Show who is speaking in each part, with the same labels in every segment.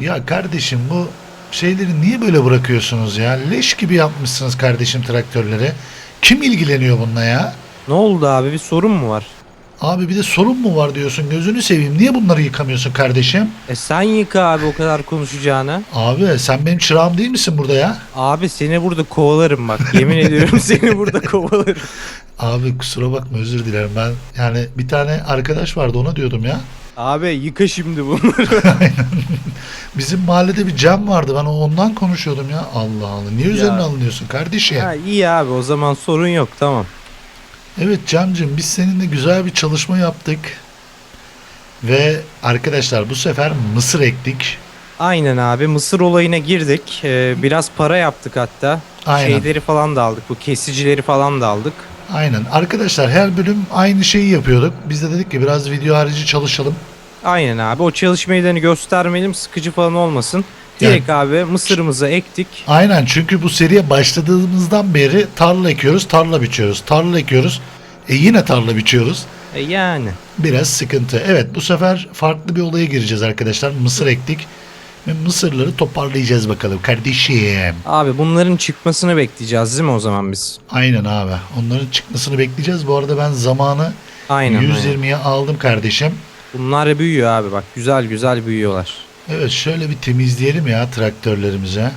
Speaker 1: Ya kardeşim bu şeyleri niye böyle bırakıyorsunuz ya? Leş gibi yapmışsınız kardeşim traktörleri. Kim ilgileniyor bununla ya?
Speaker 2: Ne oldu abi bir sorun mu var?
Speaker 1: Abi bir de sorun mu var diyorsun gözünü seveyim. Niye bunları yıkamıyorsun kardeşim?
Speaker 2: E sen yıka abi o kadar konuşacağına.
Speaker 1: Abi sen benim çırağım değil misin burada ya?
Speaker 2: Abi seni burada kovalarım bak. Yemin ediyorum seni burada kovalarım.
Speaker 1: Abi kusura bakma özür dilerim ben yani bir tane arkadaş vardı ona diyordum ya.
Speaker 2: Abi yıka şimdi bunları.
Speaker 1: Bizim mahallede bir cam vardı ben ondan konuşuyordum ya. Allah Allah niye üzerine alınıyorsun kardeşim?
Speaker 2: ha, iyi abi o zaman sorun yok tamam.
Speaker 1: Evet Camcığım biz seninle güzel bir çalışma yaptık. Ve arkadaşlar bu sefer mısır ektik.
Speaker 2: Aynen abi mısır olayına girdik. Ee, biraz para yaptık hatta.
Speaker 1: Aynen.
Speaker 2: Şeyleri falan da aldık. Bu kesicileri falan da aldık.
Speaker 1: Aynen. Arkadaşlar her bölüm aynı şeyi yapıyorduk. Biz de dedik ki biraz video harici çalışalım.
Speaker 2: Aynen abi o çalışmayı da hani göstermeyelim sıkıcı falan olmasın.
Speaker 1: Yani-
Speaker 2: Direkt abi mısırımızı ektik.
Speaker 1: Aynen çünkü bu seriye başladığımızdan beri tarla ekiyoruz, tarla biçiyoruz, tarla ekiyoruz. E yine tarla biçiyoruz.
Speaker 2: E yani.
Speaker 1: Biraz sıkıntı. Evet bu sefer farklı bir olaya gireceğiz arkadaşlar. Mısır ektik. Ve mısırları toparlayacağız bakalım kardeşim.
Speaker 2: Abi bunların çıkmasını bekleyeceğiz değil mi o zaman biz?
Speaker 1: Aynen abi. Onların çıkmasını bekleyeceğiz. Bu arada ben zamanı
Speaker 2: Aynen. aynen.
Speaker 1: 120'ye aldım kardeşim.
Speaker 2: Bunlar büyüyor abi bak güzel güzel büyüyorlar.
Speaker 1: Evet şöyle bir temizleyelim ya traktörlerimize.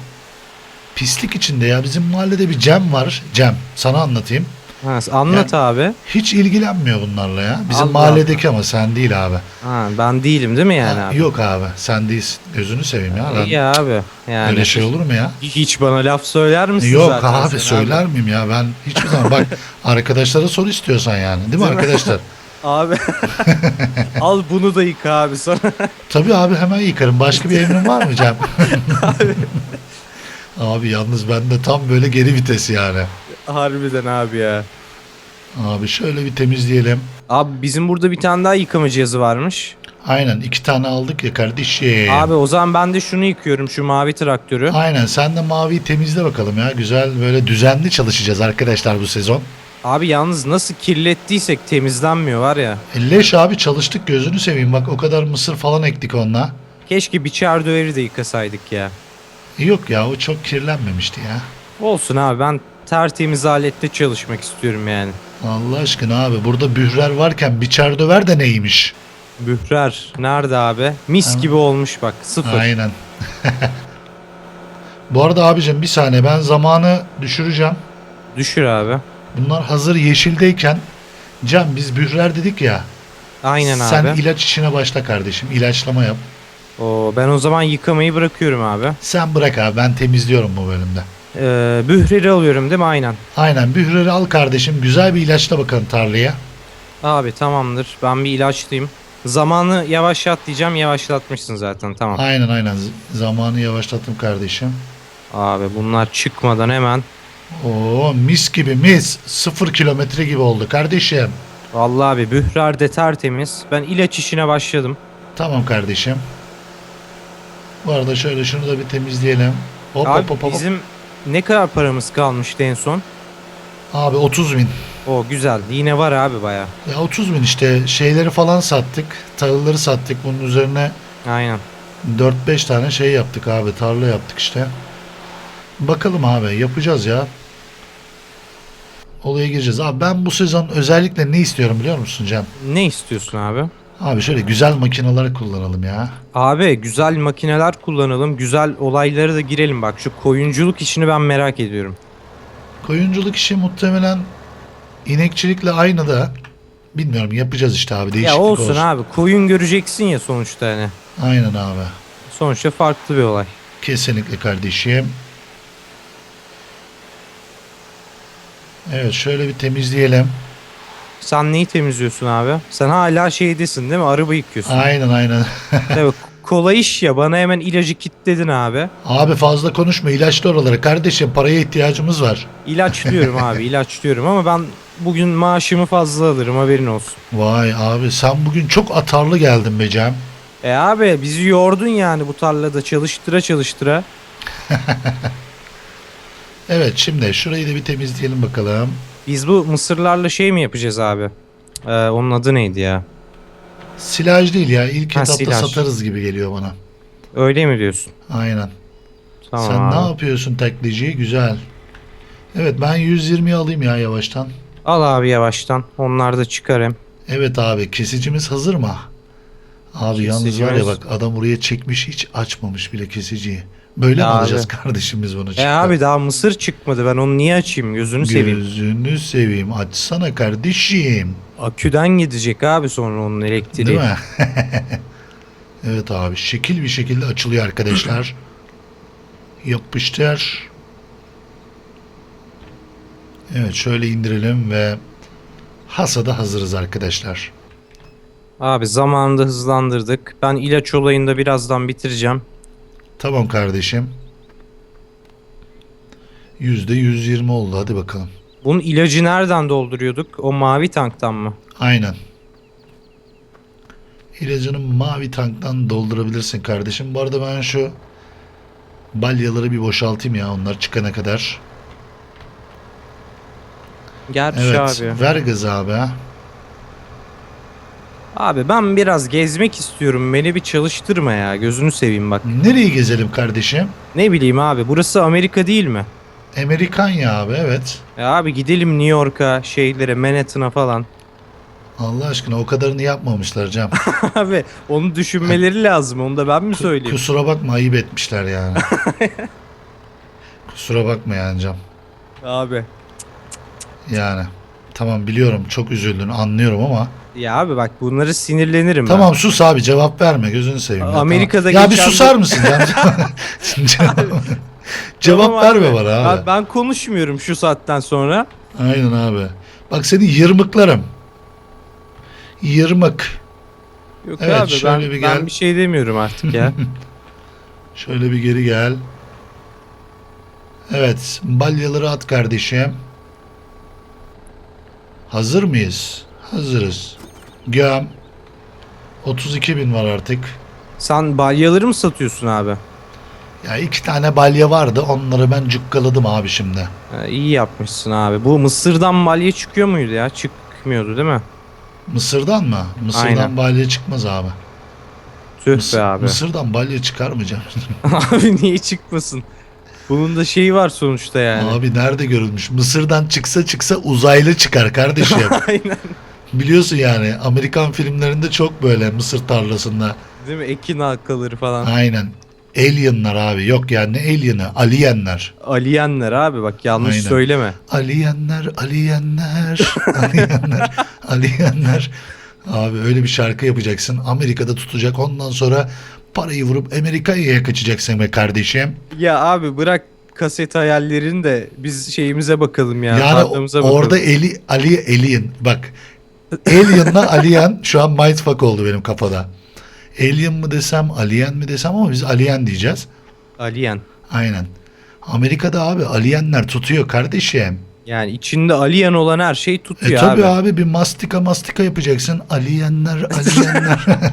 Speaker 1: Pislik içinde ya. Bizim mahallede bir Cem var. Cem. Sana anlatayım.
Speaker 2: Ha, anlat abi.
Speaker 1: Hiç ilgilenmiyor bunlarla ya. Bizim
Speaker 2: Allah
Speaker 1: mahalledeki ama sen değil abi.
Speaker 2: Ha, ben değilim değil mi yani
Speaker 1: Ha,
Speaker 2: abi?
Speaker 1: Yok abi. Sen değilsin. Gözünü seveyim ya. Ben,
Speaker 2: İyi abi. Yani
Speaker 1: öyle şey olur mu ya?
Speaker 2: hiç bana laf söyler misin
Speaker 1: Yok
Speaker 2: zaten
Speaker 1: abi
Speaker 2: sen
Speaker 1: söyler miyim ya? Ben hiçbir zaman bak arkadaşlara sor istiyorsan yani. Değil mi
Speaker 2: Değil mi?
Speaker 1: arkadaşlar?
Speaker 2: Abi. Al bunu da yıka abi sana.
Speaker 1: Tabii abi hemen yıkarım. Başka bir emrin var mı Cem? abi yalnız bende tam böyle geri vites yani.
Speaker 2: Harbiden abi ya.
Speaker 1: Abi şöyle bir temizleyelim.
Speaker 2: Abi bizim burada bir tane daha yıkama cihazı varmış.
Speaker 1: Aynen iki tane aldık ya kardeşim.
Speaker 2: Abi o zaman ben de şunu yıkıyorum şu mavi traktörü.
Speaker 1: Aynen sen de maviyi temizle bakalım ya. Güzel böyle düzenli çalışacağız arkadaşlar bu sezon.
Speaker 2: Abi yalnız nasıl kirlettiysek temizlenmiyor var ya.
Speaker 1: E, Leş abi çalıştık gözünü seveyim. Bak o kadar mısır falan ektik onunla.
Speaker 2: Keşke biçer döveri de yıkasaydık ya.
Speaker 1: Yok ya o çok kirlenmemişti ya.
Speaker 2: Olsun abi ben tertemiz alette çalışmak istiyorum yani.
Speaker 1: Allah aşkına abi burada bührer varken biçer döver de neymiş?
Speaker 2: Bührer nerede abi? Mis
Speaker 1: Ha.
Speaker 2: gibi olmuş bak sıfır.
Speaker 1: Aynen. Bu arada abicim bir saniye ben zamanı düşüreceğim.
Speaker 2: Düşür abi.
Speaker 1: Bunlar hazır yeşildeyken Can biz bührer dedik ya.
Speaker 2: Aynen
Speaker 1: Sen
Speaker 2: abi.
Speaker 1: ilaç işine başla kardeşim. İlaçlama yap.
Speaker 2: Oo, ben o zaman yıkamayı bırakıyorum abi.
Speaker 1: Sen bırak abi ben temizliyorum bu bölümde.
Speaker 2: Ee, bühreri alıyorum değil mi? Aynen.
Speaker 1: Aynen bühreri al kardeşim. Güzel bir ilaçla bakalım tarlaya.
Speaker 2: Abi tamamdır. Ben bir ilaçlayayım. Zamanı yavaşlat diyeceğim. Yavaşlatmışsın zaten tamam.
Speaker 1: Aynen aynen. Z- Zamanı yavaşlattım kardeşim.
Speaker 2: Abi bunlar çıkmadan hemen.
Speaker 1: Oo mis gibi mis. Sıfır kilometre gibi oldu kardeşim.
Speaker 2: Vallahi abi bührer de tertemiz. Ben ilaç işine başladım.
Speaker 1: Tamam kardeşim. Bu arada şöyle şunu da bir temizleyelim. Hop
Speaker 2: abi
Speaker 1: hop hop hop.
Speaker 2: bizim ne kadar paramız kalmıştı en son?
Speaker 1: Abi 30 bin.
Speaker 2: O güzel. Yine var abi baya.
Speaker 1: Ya 30 bin işte şeyleri falan sattık. Tahılları sattık. Bunun üzerine
Speaker 2: Aynen.
Speaker 1: 4-5 tane şey yaptık abi. Tarla yaptık işte. Bakalım abi yapacağız ya. Olaya gireceğiz. Abi ben bu sezon özellikle ne istiyorum biliyor musun Cem?
Speaker 2: Ne istiyorsun abi?
Speaker 1: Abi şöyle güzel makineler kullanalım ya.
Speaker 2: Abi güzel makineler kullanalım. Güzel olaylara da girelim bak. Şu koyunculuk işini ben merak ediyorum.
Speaker 1: Koyunculuk işi muhtemelen inekçilikle aynı da bilmiyorum yapacağız işte abi değişiklik
Speaker 2: ya olsun, abi. Koyun göreceksin ya sonuçta hani.
Speaker 1: Aynen abi.
Speaker 2: Sonuçta farklı bir olay.
Speaker 1: Kesinlikle kardeşim. Evet şöyle bir temizleyelim.
Speaker 2: Sen neyi temizliyorsun abi? Sen hala şeydesin değil mi? Araba yıkıyorsun.
Speaker 1: Aynen aynen.
Speaker 2: Tabii kolay iş ya. Bana hemen ilacı kitledin abi.
Speaker 1: Abi fazla konuşma ilaçlı oraları. Kardeşim paraya ihtiyacımız var.
Speaker 2: İlaçlıyorum abi ilaçlıyorum ama ben bugün maaşımı fazla alırım haberin olsun.
Speaker 1: Vay abi sen bugün çok atarlı geldin be Cem.
Speaker 2: E abi bizi yordun yani bu tarlada çalıştıra çalıştıra.
Speaker 1: Evet şimdi şurayı da bir temizleyelim bakalım.
Speaker 2: Biz bu mısırlarla şey mi yapacağız abi? Ee, onun adı neydi ya?
Speaker 1: Silaj değil ya ilk
Speaker 2: Ha,
Speaker 1: etapta
Speaker 2: silaj.
Speaker 1: satarız gibi geliyor bana.
Speaker 2: Öyle mi diyorsun?
Speaker 1: Aynen.
Speaker 2: Tamam
Speaker 1: Sen
Speaker 2: abi.
Speaker 1: ne yapıyorsun taklitçi? Güzel. Evet ben 120'yi alayım ya yavaştan.
Speaker 2: Al abi yavaştan. Onlar da çıkar hem.
Speaker 1: Evet abi kesicimiz hazır mı? Abi yalnız var ya
Speaker 2: Kesicimiz-
Speaker 1: bak adam oraya çekmiş hiç açmamış bile kesiciyi. Böyle mi
Speaker 2: Abi.
Speaker 1: alacağız kardeşimiz bunu
Speaker 2: E abi daha mısır çıkmadı. Ben onu niye açayım? Gözünü seveyim.
Speaker 1: Gözünü seveyim açsana kardeşim.
Speaker 2: Aküden gidecek abi sonra onun elektriği.
Speaker 1: Değil mi? evet abi şekil bir şekilde açılıyor arkadaşlar. Yapıştır. Evet şöyle indirelim ve hasada hazırız arkadaşlar.
Speaker 2: Abi zamanında hızlandırdık. Ben ilaç olayını da birazdan bitireceğim.
Speaker 1: Tamam kardeşim. Yüzde 120 oldu hadi bakalım.
Speaker 2: Bunun ilacı nereden dolduruyorduk? O mavi tanktan mı?
Speaker 1: Aynen. İlacını mavi tanktan doldurabilirsin kardeşim. Bu arada ben şu balyaları bir boşaltayım ya onlar çıkana kadar.
Speaker 2: Gerçi
Speaker 1: Evet
Speaker 2: abi.
Speaker 1: ver gazı abi.
Speaker 2: Abi ben biraz gezmek istiyorum. Beni bir çalıştırma ya. Gözünü seveyim bak.
Speaker 1: Nereye gezelim kardeşim?
Speaker 2: Ne bileyim abi. Burası Amerika değil mi?
Speaker 1: Amerikan ya abi evet.
Speaker 2: Ya abi gidelim New York'a, şeylere, Manhattan'a falan.
Speaker 1: Allah aşkına o kadarını yapmamışlar Cem.
Speaker 2: abi onu düşünmeleri lazım. Onu da ben mi söyleyeyim?
Speaker 1: Kusura bakma ayıp etmişler yani. Kusura bakma yani Cem.
Speaker 2: Abi.
Speaker 1: Yani. Tamam biliyorum çok üzüldün anlıyorum ama.
Speaker 2: Ya abi bak bunları sinirlenirim ben.
Speaker 1: Tamam sus abi cevap verme gözünü seveyim. ya,
Speaker 2: Amerika'da
Speaker 1: tamam. Ya bir
Speaker 2: geçen
Speaker 1: susar
Speaker 2: bir-
Speaker 1: mısın Cem? cevap,
Speaker 2: Tamam
Speaker 1: verme
Speaker 2: abi.
Speaker 1: bana abi.
Speaker 2: Abi ben konuşmuyorum şu saatten sonra.
Speaker 1: Aynen abi. Bak seni yırmıklarım. Yırmık.
Speaker 2: Yok
Speaker 1: Evet,
Speaker 2: abi
Speaker 1: şöyle
Speaker 2: ben,
Speaker 1: bir
Speaker 2: ben
Speaker 1: gel.
Speaker 2: bir şey demiyorum artık ya.
Speaker 1: Şöyle bir geri gel. Evet. Balyaları at kardeşim. Hazır mıyız? Hazırız. Göm. 32 bin var artık.
Speaker 2: Sen balyaları mı satıyorsun abi?
Speaker 1: Ya iki tane balya vardı. Onları ben cukkaladım abi şimdi.
Speaker 2: Ha, iyi yapmışsın abi. Bu Mısır'dan balya çıkıyor muydu ya? Çıkmıyordu değil mi?
Speaker 1: Mısır'dan mı? Mısır'dan
Speaker 2: Aynen.
Speaker 1: balya çıkmaz abi.
Speaker 2: Tüh
Speaker 1: Mısır-
Speaker 2: be abi.
Speaker 1: Mısır'dan balya çıkar mı canım?
Speaker 2: abi niye çıkmasın? Bunun da şeyi var sonuçta yani.
Speaker 1: Abi nerede görülmüş? Mısır'dan çıksa çıksa uzaylı çıkar kardeşim.
Speaker 2: Aynen.
Speaker 1: Biliyorsun yani Amerikan filmlerinde çok böyle Mısır tarlasında.
Speaker 2: Değil mi? Ekin halkaları falan.
Speaker 1: Aynen. Alienlar abi. Yok yani ne alien'ı? Alienler.
Speaker 2: Aliyenler abi bak yanlış
Speaker 1: Aynen.
Speaker 2: söyleme.
Speaker 1: Alienler, alienler, alienler, alienler. Abi öyle bir şarkı yapacaksın. Amerika'da tutacak. Ondan sonra parayı vurup Amerika'ya kaçacaksın be kardeşim.
Speaker 2: Ya abi bırak kaset hayallerini de biz şeyimize bakalım ya.
Speaker 1: Yani
Speaker 2: tatlımıza bakalım.
Speaker 1: orada Eli, Ali, Alien. Bak. Alien'la Alien şu an mindfuck oldu benim kafada. Alien mı desem, Alien mi desem ama biz Alien diyeceğiz.
Speaker 2: Aliyen.
Speaker 1: Aynen. Amerika'da abi alienler tutuyor kardeşim.
Speaker 2: Yani içinde aliyen olan her şey
Speaker 1: E
Speaker 2: tutuyor
Speaker 1: tabi
Speaker 2: abi.
Speaker 1: abi. bir mastika mastika yapacaksın. Alienler, alienler.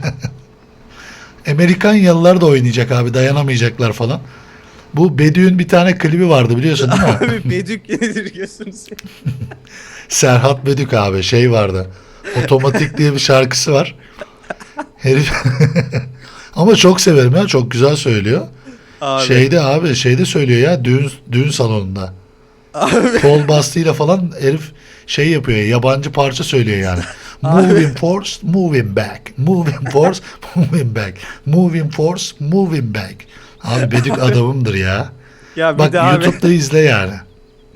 Speaker 1: Amerikan yalılar da oynayacak abi dayanamayacaklar falan. Bu Bedü'nün bir tane klibi vardı biliyorsun değil mi?
Speaker 2: Abi bedük nedir seveyim.
Speaker 1: Serhat Bedük abi şey vardı. Otomatik diye bir şarkısı var. Herif ama çok severim ya çok güzel söylüyor.
Speaker 2: Abi.
Speaker 1: Şeyde abi şeyde söylüyor ya düğün düğün salonunda.
Speaker 2: Abi.
Speaker 1: Kol bastığıyla falan herif şey yapıyor ya, yabancı parça söylüyor yani. Moving force, moving back. Moving force, moving back. Moving force, moving back. Abi Bedük adamımdır ya.
Speaker 2: Ya bir
Speaker 1: Bak
Speaker 2: abi,
Speaker 1: YouTube'da izle yani.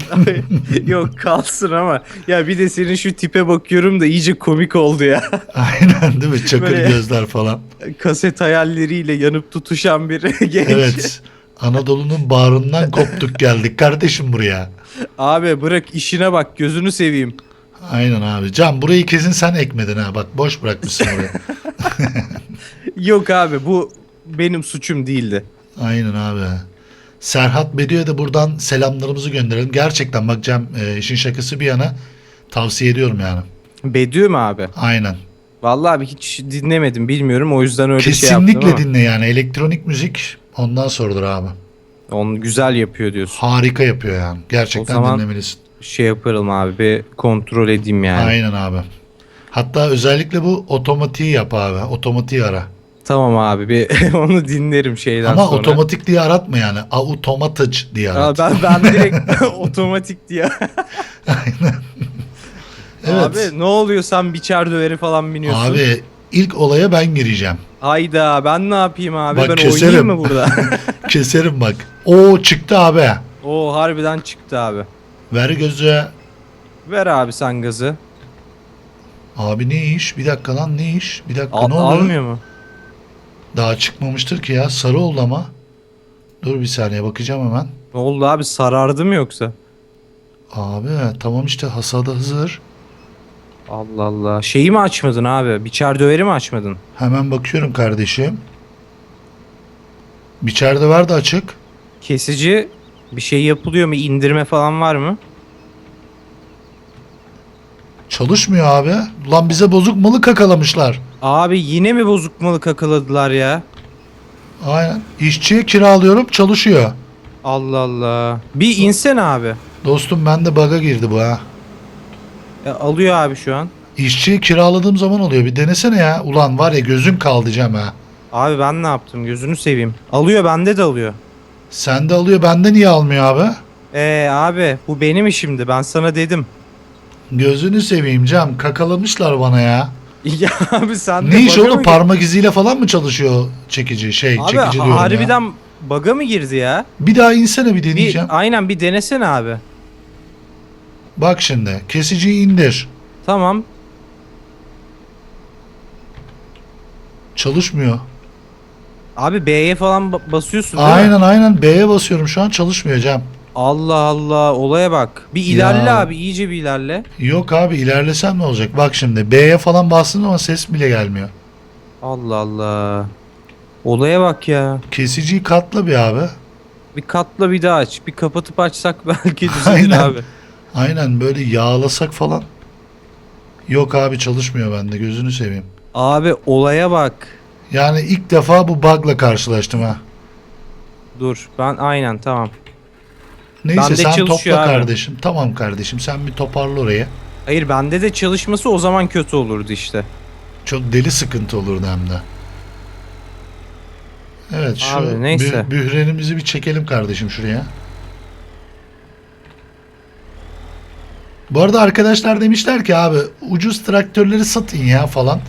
Speaker 2: abi yok kalsın ama ya bir de senin şu tipe bakıyorum da iyice komik oldu ya.
Speaker 1: Aynen değil mi? Çakır
Speaker 2: Böyle-
Speaker 1: gözler falan.
Speaker 2: Kaset hayalleriyle yanıp tutuşan bir genç.
Speaker 1: Evet. Anadolu'nun bağrından koptuk geldik kardeşim buraya.
Speaker 2: Abi bırak işine bak gözünü seveyim.
Speaker 1: Aynen abi. Can burayı kesin sen ekmedin ha. Bak boş bırakmışsın orayı.
Speaker 2: Yok abi bu benim suçum değildi.
Speaker 1: Aynen abi. Serhat Bediü'ye de buradan selamlarımızı gönderelim. Gerçekten bak Cem e, işin şakası bir yana tavsiye ediyorum yani.
Speaker 2: Bedü mü abi?
Speaker 1: Aynen.
Speaker 2: Vallahi abi hiç dinlemedim bilmiyorum o yüzden öyle şey yaptım
Speaker 1: Kesinlikle dinle yani. Elektronik müzik ondan sonradır abi.
Speaker 2: Onu güzel yapıyor diyorsun.
Speaker 1: Harika yapıyor yani. Gerçekten
Speaker 2: O zaman-
Speaker 1: dinlemelisin.
Speaker 2: Şey yaparım abi bir kontrol edeyim yani.
Speaker 1: Aynen abi. Hatta özellikle bu otomatiği yap abi. Otomatiği ara.
Speaker 2: Tamam abi bir onu dinlerim şeyden
Speaker 1: Ama
Speaker 2: sonra.
Speaker 1: otomatik diye aratma yani. Automatic diye
Speaker 2: Aa,
Speaker 1: arat.
Speaker 2: ben, ben direkt otomatik diye.
Speaker 1: Evet.
Speaker 2: Abi ne oluyor sen biçer döveri falan biniyorsun.
Speaker 1: Abi ilk olaya ben gireceğim.
Speaker 2: Hayda ben ne yapayım abi
Speaker 1: Bak
Speaker 2: ben
Speaker 1: keserim.
Speaker 2: oynayayım mı burada?
Speaker 1: Keserim bak. O çıktı abi.
Speaker 2: Oo harbiden çıktı abi.
Speaker 1: Ver gözü.
Speaker 2: Ver abi sen gazı.
Speaker 1: Abi ne iş? Bir dakika lan ne iş? Bir dakika
Speaker 2: Al,
Speaker 1: ne oluyor?
Speaker 2: almıyor mu?
Speaker 1: Daha çıkmamıştır ki ya. Sarı oldu ama. Dur bir saniye bakacağım hemen.
Speaker 2: Ne oldu abi sarardı mı yoksa?
Speaker 1: Abi tamam işte hasada hazır.
Speaker 2: Allah Allah. Şeyi mi açmadın abi? Biçer döveri mi açmadın?
Speaker 1: Hemen bakıyorum kardeşim. Biçerde var da açık.
Speaker 2: Kesici bir şey yapılıyor mu? İndirme falan var mı?
Speaker 1: Çalışmıyor abi. Lan bize bozuk malı kakalamışlar.
Speaker 2: Abi yine mi bozuk malı kakaladılar ya?
Speaker 1: Aynen. İşçiye kiralıyorum çalışıyor.
Speaker 2: Allah Allah. Bir insen abi.
Speaker 1: Dostum ben de baga girdi bu ha.
Speaker 2: E, alıyor abi şu an.
Speaker 1: İşçiyi kiraladığım zaman oluyor. Bir denesene ya. Ulan var ya gözüm kaldı diyeceğim ha.
Speaker 2: Abi ben ne yaptım? Gözünü seveyim. Alıyor bende de alıyor.
Speaker 1: Sende alıyor bende niye almıyor abi?
Speaker 2: Ee abi bu benim işimdi. Ben sana dedim.
Speaker 1: Gözünü seveyim Cem. Kakalamışlar bana ya.
Speaker 2: Ya abi sen de
Speaker 1: Ne iş
Speaker 2: bug'a
Speaker 1: oğlum
Speaker 2: mı
Speaker 1: parmak iziyle falan mı çalışıyor çekici şey
Speaker 2: Abi
Speaker 1: çekici diyorum ya.
Speaker 2: harbiden bug'a mı girdi ya?
Speaker 1: Bir daha insene bir deneyeceğim.
Speaker 2: Bir, aynen bir denesene abi.
Speaker 1: Bak şimdi kesiciyi indir.
Speaker 2: Tamam.
Speaker 1: Çalışmıyor.
Speaker 2: Abi B'ye falan ba- basıyorsun değil mi?
Speaker 1: Aynen aynen B'ye basıyorum şu an çalışmıyor Cem.
Speaker 2: Allah Allah olaya bak. Bir
Speaker 1: Ya.
Speaker 2: ilerle abi iyice bir ilerle.
Speaker 1: Yok abi ilerlesem ne olacak? Bak şimdi B'ye falan bastım ama ses bile gelmiyor.
Speaker 2: Allah Allah. Olaya bak ya.
Speaker 1: Kesiciyi katla bir abi.
Speaker 2: Bir katla bir daha aç. Bir kapatıp açsak belki düzelir
Speaker 1: Aynen.
Speaker 2: abi.
Speaker 1: Aynen böyle yağlasak falan. Yok abi çalışmıyor bende gözünü seveyim.
Speaker 2: Abi olaya bak.
Speaker 1: Yani ilk defa bu bug'la karşılaştım ha.
Speaker 2: Dur ben aynen tamam.
Speaker 1: Neyse
Speaker 2: Bende
Speaker 1: sen topla
Speaker 2: abi.
Speaker 1: kardeşim. Tamam kardeşim sen bir toparla orayı.
Speaker 2: Hayır bende de çalışması o zaman kötü olurdu işte.
Speaker 1: Çok deli sıkıntı olurdu hem de. Evet şu
Speaker 2: Abi, neyse.
Speaker 1: bü- bührenimizi bir çekelim kardeşim şuraya. Bu arada arkadaşlar demişler ki abi ucuz traktörleri satın ya falan.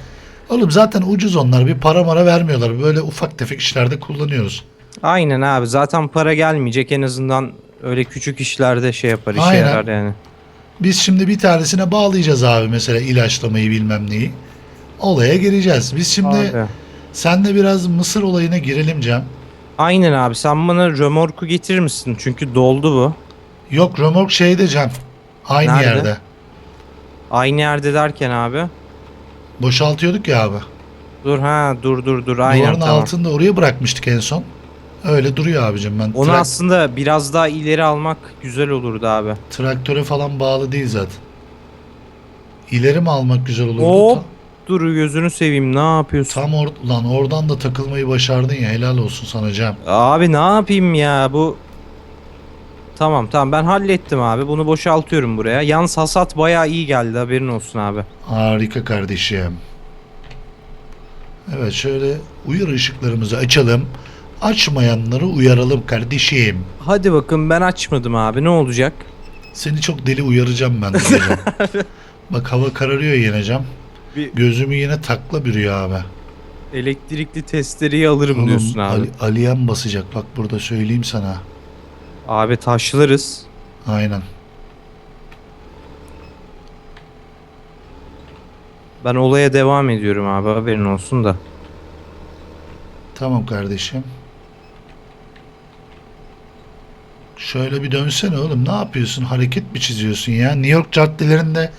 Speaker 1: Oğlum zaten ucuz onlar bir para mara vermiyorlar. Böyle ufak tefek işlerde kullanıyoruz.
Speaker 2: Aynen abi zaten para gelmeyecek en azından öyle küçük işlerde şey yapar işe
Speaker 1: Aynen.
Speaker 2: yarar yani.
Speaker 1: Biz şimdi bir tanesine bağlayacağız abi mesela ilaçlamayı bilmem neyi. Olaya gireceğiz. Biz şimdi
Speaker 2: Abi.
Speaker 1: senle biraz Mısır olayına girelim Cem.
Speaker 2: Aynen abi sen bana römorku getirir misin? Çünkü doldu bu.
Speaker 1: Yok römork şeyde Cem. Aynı
Speaker 2: Nerede?
Speaker 1: yerde.
Speaker 2: Aynı yerde derken abi.
Speaker 1: Boşaltıyorduk ya abi.
Speaker 2: Dur ha dur dur dur aynen
Speaker 1: Duvarın
Speaker 2: tamam.
Speaker 1: altında oraya bırakmıştık en son. Öyle duruyor abicim ben.
Speaker 2: Onu
Speaker 1: Trak-
Speaker 2: aslında biraz daha ileri almak güzel olurdu abi.
Speaker 1: traktöre falan bağlı değil zaten. İleri mi almak güzel olurdu?
Speaker 2: Hop. Dur gözünü seveyim ne yapıyorsun?
Speaker 1: Tam or lan oradan da takılmayı başardın ya helal olsun sana Cem.
Speaker 2: Abi ne yapayım ya bu Tamam tamam ben hallettim abi bunu boşaltıyorum buraya. Yalnız hasat bayağı iyi geldi haberin olsun abi.
Speaker 1: Harika kardeşim. Evet şöyle uyarı ışıklarımızı açalım. Açmayanları uyaralım kardeşim.
Speaker 2: Hadi bakın ben açmadım abi ne olacak?
Speaker 1: Seni çok deli uyaracağım ben. Bak hava kararıyor yine Cem.
Speaker 2: Bir-
Speaker 1: Gözümü yine takla bürüyor abi.
Speaker 2: Elektrikli testereyi alırım
Speaker 1: Oğlum,
Speaker 2: diyorsun abi.
Speaker 1: Ali, Aliyen basacak bak burada söyleyeyim sana.
Speaker 2: Abi taşlarız.
Speaker 1: Aynen.
Speaker 2: Ben olaya devam ediyorum abi haberin olsun da.
Speaker 1: Tamam kardeşim. Şöyle bir dönsene oğlum ne yapıyorsun? Hareket mi çiziyorsun ya? New York caddelerinde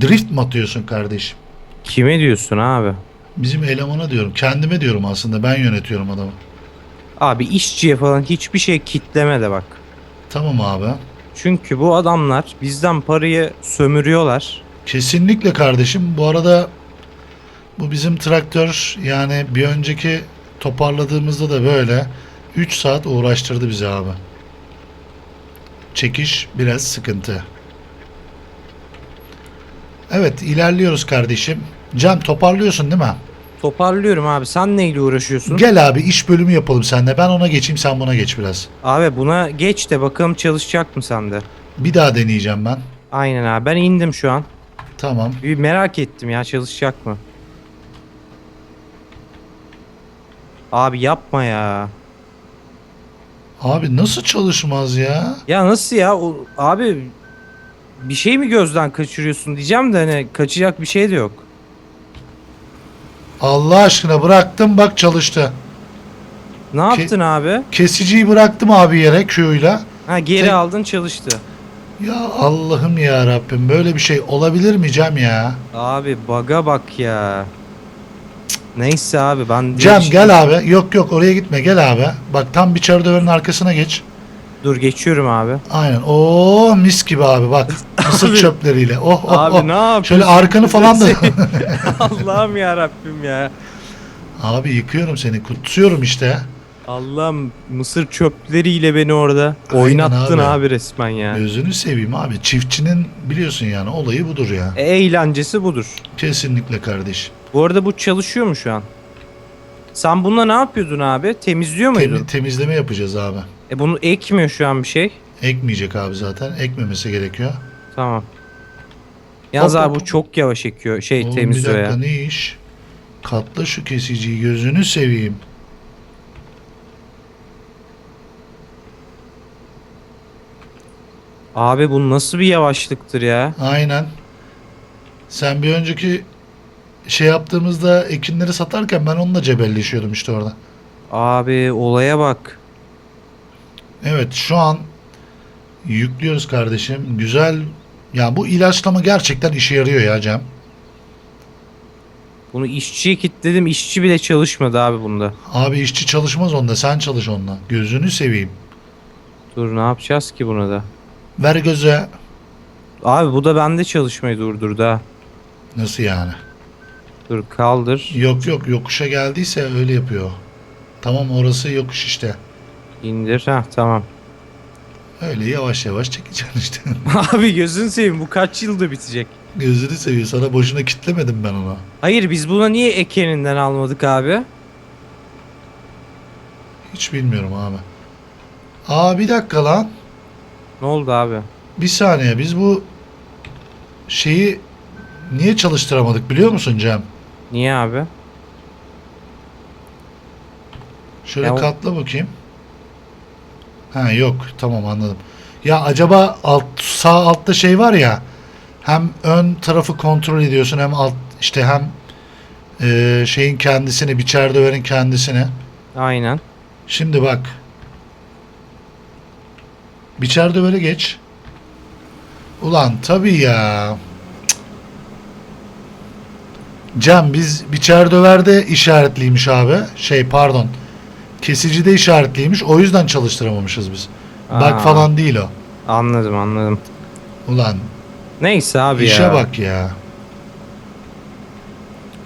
Speaker 1: drift mi atıyorsun kardeşim?
Speaker 2: Kime diyorsun abi?
Speaker 1: Bizim elemana diyorum. Kendime diyorum aslında. Ben yönetiyorum adamı.
Speaker 2: Abi işçiye falan hiçbir şey kitleme de bak.
Speaker 1: Tamam abi.
Speaker 2: Çünkü bu adamlar bizden parayı sömürüyorlar.
Speaker 1: Kesinlikle kardeşim. Bu arada bu bizim traktör yani bir önceki toparladığımızda da böyle 3 saat uğraştırdı bizi abi. Çekiş biraz sıkıntı. Evet ilerliyoruz kardeşim. Can toparlıyorsun değil mi?
Speaker 2: Toparlıyorum abi. Sen neyle uğraşıyorsun?
Speaker 1: Gel abi iş bölümü yapalım seninle. Ben ona geçeyim sen buna geç biraz.
Speaker 2: Abi buna geç de bakalım çalışacak mı sende?
Speaker 1: Bir daha deneyeceğim ben.
Speaker 2: Aynen abi. Ben indim şu an.
Speaker 1: Tamam.
Speaker 2: Bir merak ettim ya çalışacak mı? Abi yapma ya.
Speaker 1: Abi nasıl çalışmaz ya?
Speaker 2: Ya nasıl ya? O, abi bir şey mi gözden kaçırıyorsun diyeceğim de hani kaçacak bir şey de yok.
Speaker 1: Allah aşkına bıraktım bak çalıştı.
Speaker 2: Ne yaptın abi?
Speaker 1: Kesiciyi bıraktım abi yere Q'yla.
Speaker 2: Ha geri
Speaker 1: Tek-
Speaker 2: aldın çalıştı.
Speaker 1: Ya Allah'ım ya Rabbim böyle bir şey olabilir mi Cem ya?
Speaker 2: Abi baga bak ya. Neyse abi ben
Speaker 1: Cem
Speaker 2: değiştim.
Speaker 1: gel abi. Yok yok oraya gitme gel abi. Bak tam bir çarı dövenin arkasına geç.
Speaker 2: Dur geçiyorum abi.
Speaker 1: Aynen. Oo mis gibi abi bak. Mısır
Speaker 2: Abi-
Speaker 1: çöpleriyle. Oh oh
Speaker 2: Abi
Speaker 1: oh.
Speaker 2: ne yapıyorsun?
Speaker 1: Şöyle arkanı falan da.
Speaker 2: Allah'ım ya Rabbim ya.
Speaker 1: abi yıkıyorum seni. Kutsuyorum işte.
Speaker 2: Allah'ım mısır çöpleriyle beni orada
Speaker 1: Aynen
Speaker 2: oynattın
Speaker 1: abi.
Speaker 2: abi. resmen ya.
Speaker 1: Gözünü seveyim abi. Çiftçinin biliyorsun yani olayı budur ya.
Speaker 2: E, eğlencesi budur.
Speaker 1: Kesinlikle kardeş.
Speaker 2: Bu arada bu çalışıyor mu şu an? Sen bununla ne yapıyordun abi? Temizliyor muydun?
Speaker 1: Temi- temizleme yapacağız abi.
Speaker 2: E bunu ekmiyor şu an bir şey.
Speaker 1: Ekmeyecek abi zaten. Ekmemesi gerekiyor.
Speaker 2: Tamam. Yalnız
Speaker 1: Hop,
Speaker 2: abi
Speaker 1: hop,
Speaker 2: bu çok yavaş ekiyor. Şey
Speaker 1: Oğlum
Speaker 2: temizliyor
Speaker 1: bir dakika
Speaker 2: ya.
Speaker 1: ne iş? Katla şu kesiciyi gözünü seveyim.
Speaker 2: Abi bu nasıl bir yavaşlıktır ya?
Speaker 1: Aynen. Sen bir önceki şey yaptığımızda ekinleri satarken ben onunla cebelleşiyordum işte orada.
Speaker 2: Abi olaya bak.
Speaker 1: Evet şu an yüklüyoruz kardeşim. Güzel. Ya bu ilaçlama gerçekten işe yarıyor ya Cem.
Speaker 2: Bunu işçiye kilitledim. işçi bile çalışmadı abi bunda.
Speaker 1: Abi işçi çalışmaz onda sen çalış onunla. Gözünü seveyim.
Speaker 2: Dur ne yapacağız ki buna da?
Speaker 1: Ver göze.
Speaker 2: Abi bu da bende çalışmayı durdurdu ha.
Speaker 1: Nasıl yani?
Speaker 2: Dur kaldır.
Speaker 1: Yok yok yokuşa geldiyse öyle yapıyor. Tamam orası yokuş işte.
Speaker 2: indir. Ha tamam.
Speaker 1: Öyle yavaş yavaş çekeceksin işte.
Speaker 2: Abi gözünü seveyim bu kaç yılda bitecek?
Speaker 1: Gözünü seviyor. Sana boşuna kitlemedim ben onu.
Speaker 2: Hayır biz buna niye ekeninden almadık abi?
Speaker 1: Hiç bilmiyorum abi. Aa bir dakika lan.
Speaker 2: Ne oldu abi?
Speaker 1: Bir saniye biz bu şeyi niye çalıştıramadık biliyor musun Cem?
Speaker 2: Niye abi?
Speaker 1: Şöyle
Speaker 2: Ya o-
Speaker 1: katla bakayım. Ha yok tamam anladım. Ya acaba alt sağ altta şey var ya hem ön tarafı kontrol ediyorsun hem alt işte hem e, şeyin kendisini biçer döverin kendisini.
Speaker 2: Aynen.
Speaker 1: Şimdi bak. Biçer döveri geç. Ulan tabii ya. Cem biz biçer döverde işaretliymiş abi. Şey pardon. Kesicide işaretliymiş. O yüzden çalıştıramamışız biz. Bak
Speaker 2: Aa.
Speaker 1: falan değil o.
Speaker 2: Anladım anladım.
Speaker 1: Ulan
Speaker 2: Neyse abi
Speaker 1: işe
Speaker 2: ya.
Speaker 1: bak ya.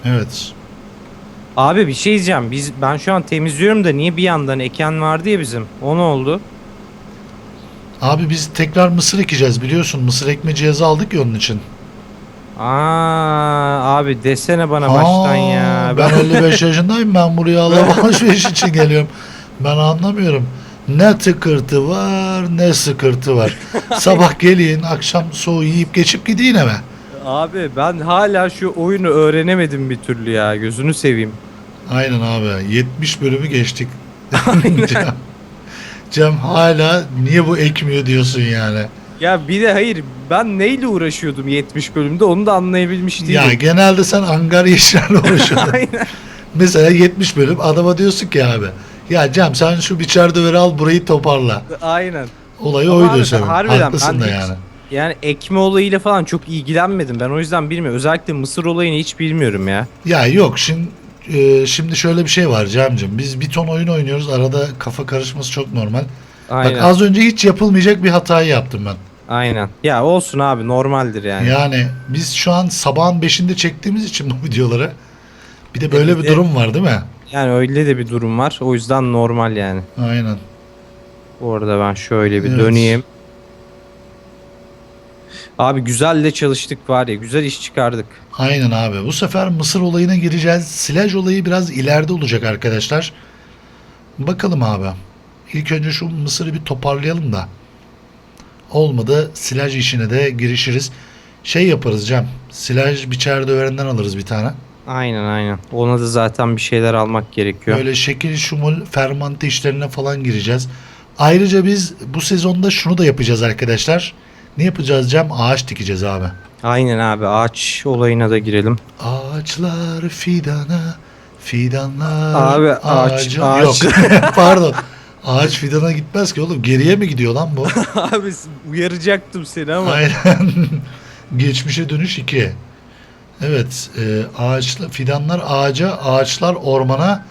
Speaker 1: Evet.
Speaker 2: Abi bir şey diyeceğim. Biz ben şu an temizliyorum da niye bir yandan eken vardı ya bizim. O ne oldu?
Speaker 1: Abi biz tekrar mısır ekeceğiz biliyorsun. Mısır ekme cihazı aldık ya onun için.
Speaker 2: Aa abi desene bana baştan
Speaker 1: Aa,
Speaker 2: ya.
Speaker 1: Ben 55 yaşındayım ben buraya Allah alışveriş için geliyorum. Ben anlamıyorum. Ne tıkırtı var ne sıkırtı var. Sabah gelin akşam soğuğu yiyip geçip gideyim eve.
Speaker 2: Abi ben hala şu oyunu öğrenemedim bir türlü ya. Gözünü seveyim.
Speaker 1: Aynen abi 70 bölümü geçtik. Cem, Cem hala niye bu ekmiyor diyorsun yani.
Speaker 2: Ya bir de hayır ben neyle uğraşıyordum 70 bölümde onu da anlayabilmiş değilim.
Speaker 1: Ya genelde sen angarya işlerle uğraşıyorsun.
Speaker 2: Aynen.
Speaker 1: Mesela 70 bölüm adama diyorsun ki abi. Ya Cem sen şu biçer döveri al burayı toparla.
Speaker 2: Aynen.
Speaker 1: Olayı
Speaker 2: Ama
Speaker 1: oydu senin.
Speaker 2: harbiden
Speaker 1: Haklısın da
Speaker 2: hiç-
Speaker 1: yani.
Speaker 2: Yani ekme olayıyla falan çok ilgilenmedim. Ben o yüzden bilmiyorum. Özellikle mısır olayını hiç bilmiyorum ya.
Speaker 1: Ya yok şimdi e, şimdi şöyle bir şey var Cem'cim. Biz bir ton oyun oynuyoruz. Arada kafa karışması çok normal.
Speaker 2: Aynen.
Speaker 1: Bak az önce hiç yapılmayacak bir hatayı yaptım ben.
Speaker 2: Aynen. Ya olsun abi normaldir yani.
Speaker 1: Yani biz şu an sabahın 5'inde çektiğimiz için bu videoları bir de böyle bir durum var değil mi?
Speaker 2: Yani öyle de bir durum var. O yüzden normal yani.
Speaker 1: Aynen.
Speaker 2: Bu arada ben şöyle bir
Speaker 1: Evet.
Speaker 2: döneyim. Abi güzel de çalıştık var ya güzel iş çıkardık.
Speaker 1: Aynen abi. Bu sefer Mısır olayına gireceğiz. Silaj olayı biraz ileride olacak arkadaşlar. Bakalım abi. İlk önce şu Mısır'ı bir toparlayalım da. Olmadı silaj işine de girişiriz. Şey yaparız Cem. Silaj biçer döverinden alırız bir tane.
Speaker 2: Aynen aynen. Ona da zaten bir şeyler almak gerekiyor.
Speaker 1: Böyle şekil şumul fermante işlerine falan gireceğiz. Ayrıca biz bu sezonda şunu da yapacağız arkadaşlar. Ne yapacağız Cem? Ağaç dikeceğiz abi.
Speaker 2: Aynen abi ağaç olayına da girelim.
Speaker 1: Ağaçlar fidana, fidanlar
Speaker 2: Abi, ağaç-
Speaker 1: ağaca-
Speaker 2: ağaç.
Speaker 1: Yok pardon. Ağaç fidana gitmez ki oğlum. Geriye mi gidiyor lan bu?
Speaker 2: abi uyaracaktım seni ama.
Speaker 1: Aynen. Geçmişe dönüş 2. Evet. E, ağaçla, fidanlar ağaca, ağaçlar ormana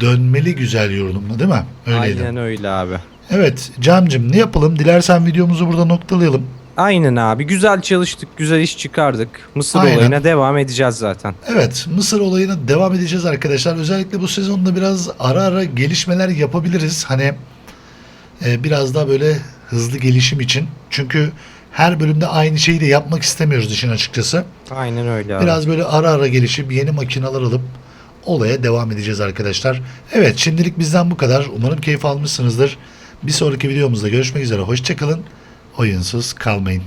Speaker 1: dönmeli güzel yurdumda değil mi? Öyleydi.
Speaker 2: Aynen öyle abi.
Speaker 1: Evet Camcım ne yapalım? Dilersen videomuzu burada noktalayalım.
Speaker 2: Aynen abi güzel çalıştık güzel iş çıkardık. Mısır
Speaker 1: Aynen.
Speaker 2: olayına devam edeceğiz zaten.
Speaker 1: Evet Mısır olayına devam edeceğiz arkadaşlar. Özellikle bu sezonda biraz ara ara gelişmeler yapabiliriz. Hani e, biraz daha böyle hızlı gelişim için. Çünkü her bölümde aynı şeyi de yapmak istemiyoruz işin açıkçası.
Speaker 2: Aynen öyle abi.
Speaker 1: Biraz böyle ara ara gelişip yeni makineler alıp olaya devam edeceğiz arkadaşlar. Evet şimdilik bizden bu kadar. Umarım keyif almışsınızdır. Bir sonraki videomuzda görüşmek üzere. Hoşçakalın. Oyunsuz kalmayın.